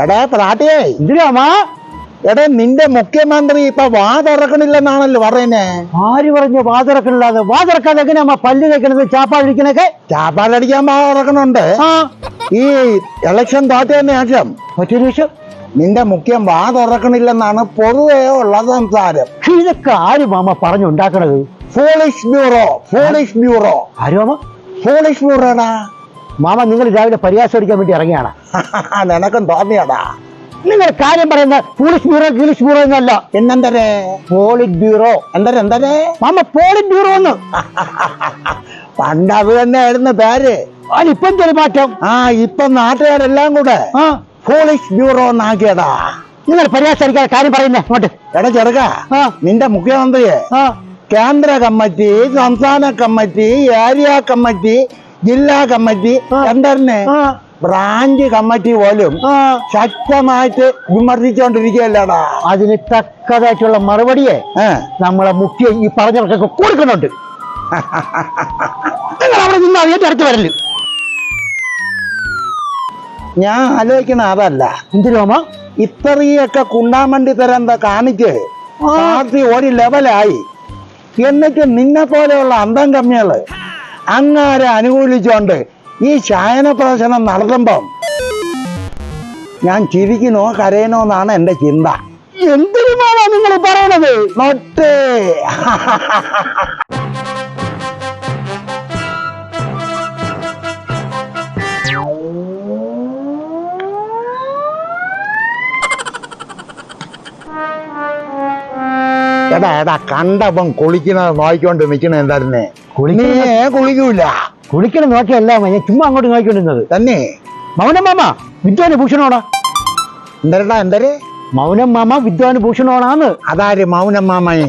എടാ പ്രാട്ടിയേ ഇതിലാമാ എടാ നിന്റെ മുഖ്യമന്ത്രി ഇപ്പൊ വാ തുറക്കണില്ലെന്നാണല്ലോ പറയുന്നേ. ആര് പറഞ്ഞു വാതിറക്കണില്ലാതെ? വാതിറക്കാതെ എങ്ങനെയാ പല്ല് തേക്കണത്? ചാപ്പാടിക്കണൊക്കെ ചാപ്പാടടിക്കാൻ വാ തുറക്കണുണ്ട് ആ. ഈ ഇലക്ഷൻ തോറ്റതിന് ശേഷം മറ്റൊരു വിഷയം നിന്റെ മുഖ്യം വാ തുറക്കണില്ലെന്നാണ് പൊതുവേ ഉള്ള സംസാരം. ഇതൊക്കെ ആര് മാമ പറഞ്ഞുണ്ടാക്കണത് ഫോളിഷ് ബ്യൂറോ ഫോളിഷ് ബ്യൂറോ ആര് മാമ? ഫോളിഷ് ബ്യൂറോടാ മാമ നിങ്ങൾ രാവിലെ പരിഹാസം അടിക്കാൻ വേണ്ടി ഇറങ്ങിയാണ്. നിനക്കും തോന്നിയതാ. നിങ്ങൾ കാര്യം പറയുന്ന പോളിറ്റ് ബ്യൂറോ ഗിലിഷ് ബ്യൂറോ എന്നല്ല. എന്നെന്തരേ പോളിറ്റ് ബ്യൂറോ എന്തരെ എന്തരേ? മാമ പോളിറ്റ് ബ്യൂറോ എന്ന്. പണ്ട് അത് തന്നെയായിരുന്നു പേര്. അതിപ്പം ചെറിയ മാറ്റം? ആ ഇപ്പൊ നാട്ടുകാരെല്ലാം കൂടെ പോളിഷ് ബ്യൂറോ എന്നാക്കിയതാ. നിങ്ങൾ പരിഹാസിക്കാതെ കാര്യം പറയുന്നേ അങ്ങോട്ട് എടാ ചെറുക്ക നിന്റെ മുഖ്യമന്ത്രിയെ കേന്ദ്ര കമ്മിറ്റി സംസ്ഥാന കമ്മിറ്റി ഏരിയ കമ്മിറ്റി ജില്ലാ കമ്മിറ്റി. സെന്ററിന് ബ്രാഞ്ച് കമ്മിറ്റി പോലും ശക്തമായിട്ട് വിമർശിച്ചുകൊണ്ടിരിക്കുകയല്ലേടാ അതിന് തക്കതായിട്ടുള്ള മറുപടിയെ നമ്മളെ മുഖ്യ ഈ പറഞ്ഞവർക്കൊക്കെ കൊടുക്കുന്നുണ്ട്. അവിടെ നിന്ന് വരൽ. ഞാൻ ആലോചിക്കണ അതല്ല. എന്തിനോമ ഇത്രയൊക്കെ കുണ്ടാമണ്ടി തരം കാണിച്ച്. പാർട്ടി ഒരു ലെവലായി എന്നിട്ട് നിന്നെ പോലെയുള്ള അന്തം കമ്മികൾ അങ്ങാരെ അനുകൂലിച്ചുകൊണ്ട് ഈ ശയന പ്രദർശനം നടത്തുമ്പം ഞാൻ ചിരിക്കണോ കരയണോ എന്നാണ് എന്റെ ചിന്ത. എന്തിനുമാണ് നിങ്ങൾ പറയണത്? നൊട്ടേ എടാ എടാ കണ്ടപ്പം കുളിക്കുന്നത് നോക്കിക്കൊണ്ട് നിൽക്കണ എന്തായിരുന്നേ? കുളിക്കുന്ന- കുളിക്കൂല. കുളിക്കണം നോക്കിയല്ല ഞാൻ ചുമ്മാ അങ്ങോട്ട് നോക്കിക്കൊണ്ടിരുന്നത്. തന്നെ. മൗനം മാമ വിദ്വാന് ഭൂഷണോടാ എന്തരടാ എന്തര്? മൗനം മാമ വിദ്വാന് ഭൂഷണോണാന്ന് അതാര് മൗനം മാമയെ?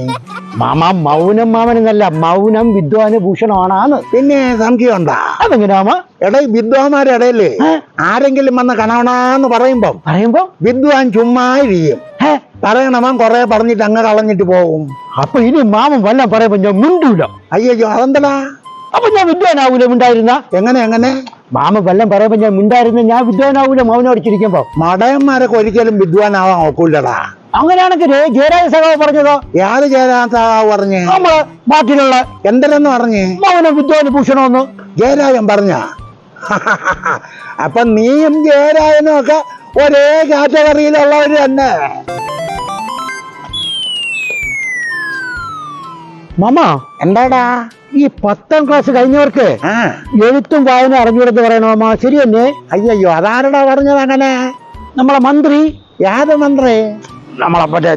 മാമ മൗനം മാമനെന്നല്ല മൗനം വിദ്വാന് ഭൂഷണോണാന്ന് പിന്നെ സംശയമുണ്ടാ അതെങ്ങനെ മാമ എടാ വിദ്വാന്മാരുടെ ഇടയിൽ ആരെങ്കിലും വന്ന് കാണണാന്ന് പറയുമ്പം പറയുമ്പോ? വിദ്വാൻ ചുമ്മാ ഇരിക്കും. ഹേ പറയണവൻ കൊറേ പറഞ്ഞിട്ട് അങ്ങ് കളഞ്ഞിട്ട് പോകും. അപ്പൊ ഇനി മാമൻ വല്ല പറയുമ്പോ ഞാൻ മിണ്ടൂല. അയ്യോ അതെന്തടാ? അപ്പൊ ഞാൻ വിദ്വാനാവൂല മിണ്ടായിരുന്ന എങ്ങനെ എങ്ങനെ? മാമ വല്ലം പറയുമ്പോ ഞാൻ മിണ്ടായിരുന്ന ഞാൻ വിദ്വാനാവൂല മൗനടിച്ചിരിക്കുമ്പോ മടയന്മാരൊക്കെ ഒരിക്കലും വിദ്വാനാവാൻ നോക്കൂലടാ അങ്ങനെയാണെങ്കിൽ ജയരാജ സഖാവ് പറഞ്ഞതോ? യാത് ചേരാത്ത പറഞ്ഞ്? നമ്മൾ നാട്ടിലുള്ള എന്തരെന്ന് പറഞ്ഞ്? മൗനം വിദ്വാന് ഭൂഷണമെന്ന് ജയരാജൻ പറഞ്ഞ? അപ്പൊ നീയും ജയരാജനും ഒക്കെ ഒരേ കാറ്റഗറിയിലുള്ളവർ തന്നെ മാമ എന്താടാ? ഈ പത്താം ക്ലാസ് കഴിഞ്ഞവർക്ക് എഴുത്തും വായന അറിഞ്ഞൂടെന്ന് പറയണോ മാ ശരി തന്നെ അയ്യോ അതാരടാ പറഞ്ഞത് അങ്ങനെ? നമ്മളെ മന്ത്രി. ഏത് മന്ത്രി? നമ്മളെ മറ്റേ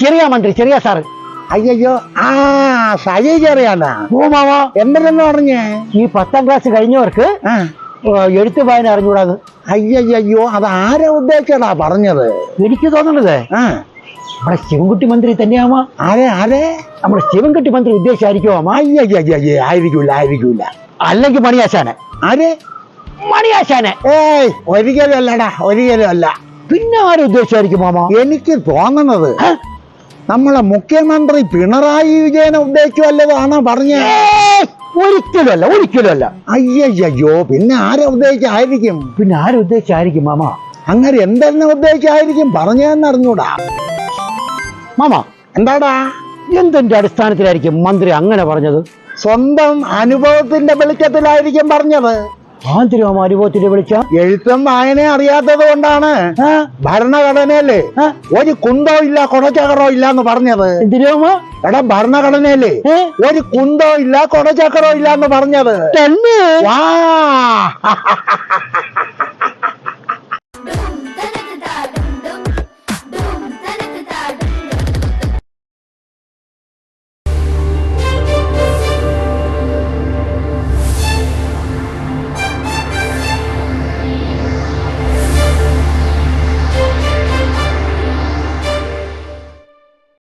ചെറിയ മന്ത്രി ചെറിയ സാറ് അയ്യോ ആ സജയ് ചെറിയാന്നാ ഓ മാമ. എന്തെന്ന് പറഞ്ഞേ? ഈ പത്താം ക്ലാസ് കഴിഞ്ഞവർക്ക് എഴുത്തും വായന അറിഞ്ഞുകൂടാത്? അയ്യോ അത് ആരാ ഉദ്ദേശിച്ചടാ പറഞ്ഞത്? എനിക്ക് തോന്നുന്നത് ആ. നമ്മുടെ ശിവൻകുട്ടി മന്ത്രി തന്നെയാവാ. ആരെ ആരെ? നമ്മുടെ ശിവൻകുട്ടി മന്ത്രി ഉദ്ദേശിച്ചായിരിക്കുമോ അമ്മ അയ്യോ ആയിരിക്കൂല ആയിരിക്കൂല. അല്ലെങ്കിൽ മണിയാശാന. ആരെ? മണിയാശാന. ഏയ് ഒരിക്കലും അല്ലടാ ഒരിക്കലും അല്ല. പിന്നെ ആരും ഉദ്ദേശിച്ചായിരിക്കും മാമ? എനിക്ക് തോന്നണത്? നമ്മളെ മുഖ്യമന്ത്രി പിണറായി വിജയനെ ഉദ്ദേശിച്ചു വല്ലതാണോ പറഞ്ഞേ? ഏയ്! ഒരിക്കലും അല്ല ഒരിക്കലും അല്ല അയ്യോ പിന്നെ ആരെ ഉദ്ദേശിച്ചായിരിക്കും? പിന്നെ ആരെ ഉദ്ദേശിച്ചായിരിക്കും മാമ? അങ്ങനെ എന്തെന്നെ ഉദ്ദേശിച്ചായിരിക്കും? പറഞ്ഞതെന്ന് അറിഞ്ഞൂടാ മാമ എന്താടാ? എന്തിന്റെ അടിസ്ഥാനത്തിലായിരിക്കും മന്ത്രി അങ്ങനെ പറഞ്ഞത്? സ്വന്തം അനുഭവത്തിന്റെ വെളിച്ചത്തിലായിരിക്കും പറഞ്ഞത്. ആന്തരികമാ അനുഭവത്തിന്റെ വിളിച്ച? എഴുത്തും വായനയും അറിയാത്തത് കൊണ്ടാണ്. ഭരണഘടനയല്ലേ? ആ? ഒരു കുന്തോ ഇല്ല കൊടച്ചക്കറോ ഇല്ല എന്ന് പറഞ്ഞത്. എന്തിനാമ എടാ ഭരണഘടനയല്ലേ? ഒരു കുന്തോ ഇല്ല കൊടച്ചക്കറോ ഇല്ല എന്ന് പറഞ്ഞത്. തന്നെ? വാ!